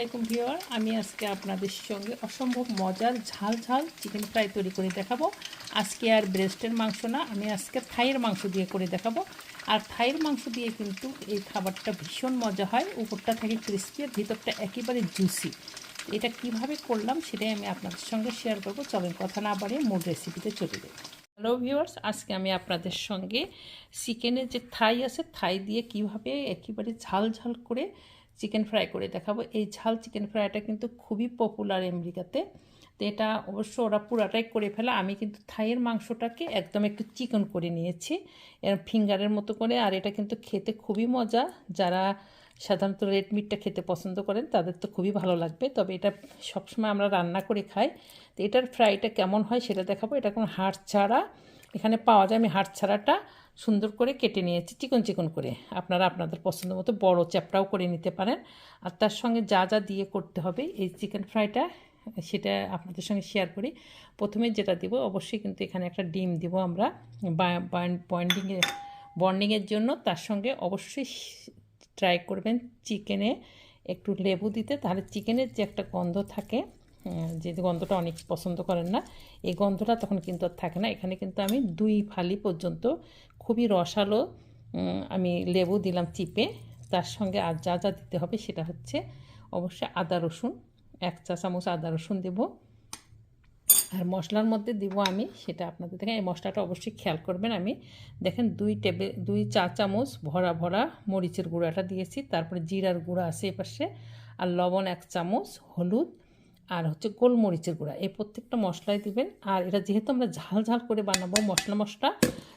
আলাইকুম ভিওয়ার আমি আজকে আপনাদের সঙ্গে অসম্ভব মজার ঝাল ঝাল চিকেন ফ্রাই তৈরি করে দেখাবো। আজকে আর ব্রেস্টের মাংস না, আমি আজকে থাইয়ের মাংস দিয়ে করে দেখাবো। আর থাইয়ের মাংস দিয়ে কিন্তু এই খাবারটা ভীষণ মজা হয়, উপরটা থেকে ক্রিস্পি আর ভিতরটা একেবারে জুসি এটা কীভাবে করলাম সেটাই আমি আপনাদের সঙ্গে শেয়ার করব। চলেন কথা না বাড়িয়ে মোট রেসিপিতে চলে যাই। হ্যালো ভিউয়ার্স আজকে আমি আপনাদের সঙ্গে চিকেনের যে থাই আছে, থাই দিয়ে কীভাবে একেবারে ঝাল ঝাল করে চিকেন ফ্রাই করে দেখাবো। এই ঝাল চিকেন ফ্রাইটা কিন্তু খুবই পপুলার আমেরিকাতে। তো এটা অবশ্য ওরা পুরাটাই করে ফেলা। আমি কিন্তু থাইয়ের মাংসটাকে একদম একটু চিকন করে নিয়েছি। এর ফিঙ্গারের মতো করে। আর এটা কিন্তু খেতে খুবই মজা। যারা সাধারণত রেড মিটটা খেতে পছন্দ করেন, তাদের তো খুবই ভালো লাগবে। তবে এটা সবসময় আমরা রান্না করে খাই। তো এটার ফ্রাইটা কেমন হয় সেটা দেখাবো। এটা কোনো হাড় ছাড়া এখানে পাওয়া যায় আমি হাড় ছাড়াটা সুন্দর করে কেটে নিয়েছি, চিকন চিকন করে। আপনারা আপনাদের পছন্দ মতো বড়ো চ্যাপটাও করে নিতে পারেন। আর তার সঙ্গে যা যা দিয়ে করতে হবে, এই চিকেন ফ্রাইটা, সেটা আপনাদের সঙ্গে শেয়ার করি। প্রথমে যেটা দিব, অবশ্যই কিন্তু এখানে একটা ডিম দিব আমরা। বন্ডিংয়ে বন্ডিংয়ের জন্য তার সঙ্গে অবশ্যই ট্রাই করবেন চিকেনে একটু লেবু দিতে। তাহলে চিকেনের যে একটা গন্ধ থাকে যে গন্ধটা অনেক পছন্দ করেন না, এই গন্ধটা তখন কিন্তু আর থাকে না। এখানে কিন্তু আমি দুই ফালি পর্যন্ত খুবই রসালো আমি লেবু দিলাম চিপে। তার সঙ্গে আর যা যা দিতে হবে সেটা হচ্ছে অবশ্যই আদা রসুন, এক চা চামচ আদা রসুন দেব। আর মশলার মধ্যে দিব আমি সেটা আপনাদের দেখেন এই মশলাটা অবশ্যই খেয়াল করবেন আমি। দেখেন দুই টেবিল, দুই চা চামচ ভরা ভরা মরিচের গুঁড়াটা দিয়েছি। তারপরে জিরার গুঁড়া আছে এপাশে। আর লবণ এক চামচ হলুদ। আর হচ্ছে গোলমরিচের গুঁড়া। এই প্রত্যেকটা মশলাই দিবেন। আর এটা যেহেতু আমরা ঝাল ঝাল করে বানাবো মশলা মশলা,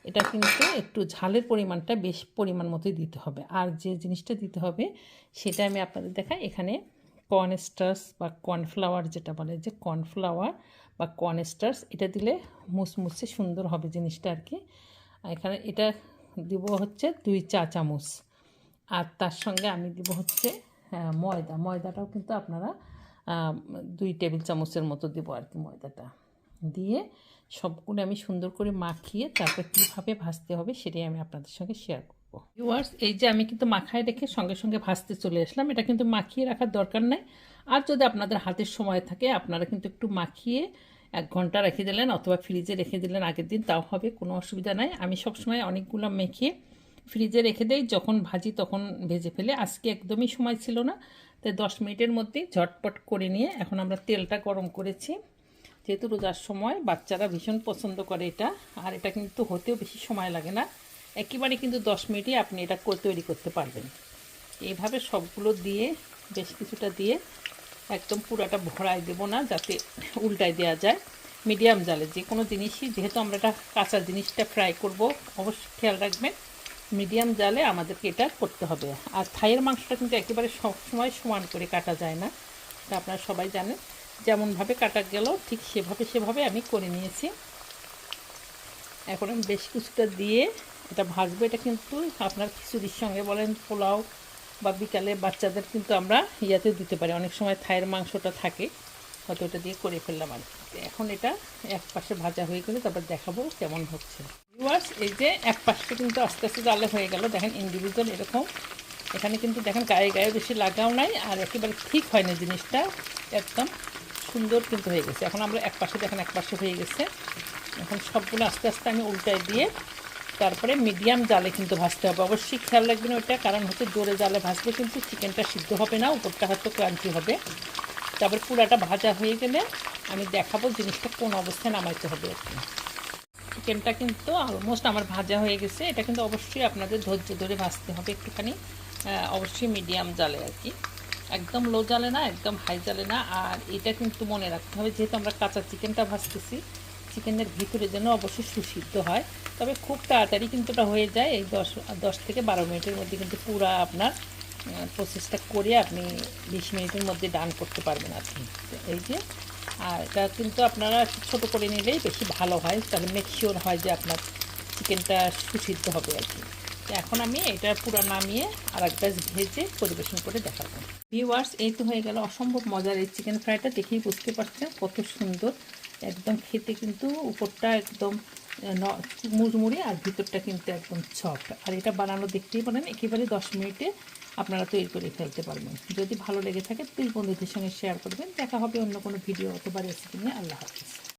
এটা কিন্তু একটু ঝালের পরিমাণটা বেশ পরিমাণ মতোই দিতে হবে। আর যে জিনিসটা দিতে হবে, সেটা আমি আপনাদের দেখাই। এখানে কর্নস্টার্স বা কর্নফ্লাওয়ার যেটা বলে, যে কর্নফ্লাওয়ার বা কর্নস্টার্স এটা দিলে মুসমুসে সুন্দর হবে জিনিসটা আর কি। এখানে এটা দিব হচ্ছে দুই চা চামচ। আর তার সঙ্গে আমি দিব হচ্ছে ময়দা। ময়দাটাও কিন্তু আপনারা দুই টেবিল চামচের মতো দেবো আর কি ময়দাটা। দিয়ে সবগুলো আমি সুন্দর করে মাখিয়ে তারপর কীভাবে ভাজতে হবে সেটাই আমি আপনাদের সঙ্গে শেয়ার করব। ইউয়ার্স এই যে আমি কিন্তু মাখায় রেখে সঙ্গে সঙ্গে ভাজতে চলে আসলাম, এটা কিন্তু মাখিয়ে রাখার দরকার নাই। আর যদি আপনাদের হাতের সময় থাকে, আপনারা কিন্তু একটু মাখিয়ে এক ঘণ্টা রেখে দিলেন অথবা ফ্রিজে রেখে দিলেন আগের দিন, তাও হবে, কোনো অসুবিধা নাই। আমি সবসময় অনেকগুলো মেখে ফ্রিজে রেখে দেই, যখন ভাজি তখন ভেজে ফেলে। আজকে একদমই সময় ছিল না তাই দশ মিনিটের মধ্যেই ঝটপট করে নিয়ে এখন আমরা তেলটা গরম করেছি। যেহেতু রোজার সময়, বাচ্চারা ভীষণ পছন্দ করে এটা, আর এটা কিন্তু হতেও বেশি সময় লাগে না। একেবারে কিন্তু দশ মিনিটে আপনি এটা তৈরি করতে পারবেন। এইভাবে সবগুলো দিয়ে, বেশ কিছুটা দিয়ে একদম পুরাটা ভরাই দেব না, যাতে উল্টায় দেওয়া যায়। মিডিয়াম জালে যে কোনো জিনিসই, যেহেতু আমরা এটা কাঁচা জিনিসটা ফ্রাই করব, অবশ্যই খেয়াল রাখবেন। মিডিয়াম জালে আমাদেরকে এটা করতে হবে। আর থাইয়ের মাংসটা কিন্তু একেবারে সবসময় সমান করে কাটা যায় না। আপনারা সবাই জানেন, যেমনভাবে কাটা গেল, ঠিক সেভাবে সেভাবে আমি করে নিয়েছি। এখন আমি বেশ কিছুটা দিয়ে এটা ভাজবো। এটা কিন্তু আপনার খিচুড়ির সঙ্গে বলেন, পোলাও বা বিকালে বাচ্চাদের কিন্তু আমরা ইয়াতে দিতে পারি। অনেক সময় থাইয়ের মাংসটা থাকে। ওটা দিয়ে করে ফেললাম আর এখন এটা এক পাশে ভাজা হয়ে গেলে তারপর দেখাবো কেমন হচ্ছে। ভিউয়ার্স এই যে এক পাশটা কিন্তু আস্তে আস্তে জালে হয়ে গেল। দেখেন ইন্ডিভিজুয়াল এরকম। এখানে কিন্তু দেখেন গায়ে গায়ে বেশি লাগাও নাই আর একেবারে ঠিক হয় না জিনিসটা। একদম সুন্দর কিন্তু হয়ে গেছে। এখন আমরা এক পাশে দেখেন এক পাশে হয়ে গেছে। এখন সবগুলো আস্তে আস্তে আমি উল্টায় দিয়ে তারপরে মিডিয়াম জালে কিন্তু ভাজতে হবে। অবশ্যই খেয়াল রাখবেন ওইটা, কারণ হচ্ছে জোরে জালে ভাজলে কিন্তু চিকেনটা সিদ্ধ হবে না, উপরটা হয়তো ক্রান্তি হবে। তারপর পুরাটা ভাজা হয়ে গেলে আমি দেখাবো জিনিসটা কোন অবস্থায় নামাইতে হবে আর কি। চিকেনটা কিন্তু অলমোস্ট আমার ভাজা হয়ে গেছে। এটা কিন্তু অবশ্যই আপনাদের ধৈর্য ধরে ভাজতে হবে একটুখানি অবশ্যই মিডিয়াম জালে আর কি। একদম লো জালে না, একদম হাই জালে না। আর এটা কিন্তু মনে রাখতে হবে, যেহেতু আমরা কাঁচা চিকেনটা ভাজতেছি চিকেনের ভিতরে যেন অবশ্যই সুসিদ্ধ হয়। তবে খুব তাড়াতাড়ি কিন্তু এটা হয়ে যায়, এই দশ দশ থেকে বারো মিনিটের মধ্যে কিন্তু পুরা আপনার প্রসেসটা করে আপনি বিশ মিনিটের মধ্যে ডান করতে পারবেন আর কি। এই যে, আর এটা কিন্তু আপনারা ছোটো করে নিলেই বেশি ভালো হয়, তাহলে মেকশিওর হয় যে আপনার চিকেনটা সুসিদ্ধ হবে আর কি। এখন আমি এটা পুরো নামিয়ে আর এক ব্যাস ভেজে পরিবেশন করে দেখাবো। ভিওয়ার্স এই তো হয়ে গেল অসম্ভব মজার এই চিকেন ফ্রাইটা দেখেই বুঝতে পারছেন কত সুন্দর। একদম খেতে কিন্তু উপরটা একদম মুড়মুড়ি আর ভিতরটা কিন্তু একদম সফট আর এটা বানানো দেখতেই পারেন, একেবারে দশ মিনিটে আপনারা তৈরি করে ফেলতে পারবেন। যদি ভালো লেগে থাকে প্লিজ বন্ধুদের সঙ্গে শেয়ার করবেন। দেখা হবে অন্য কোনো ভিডিও অতবার এসে নিয়ে। আল্লাহ হাফিজ।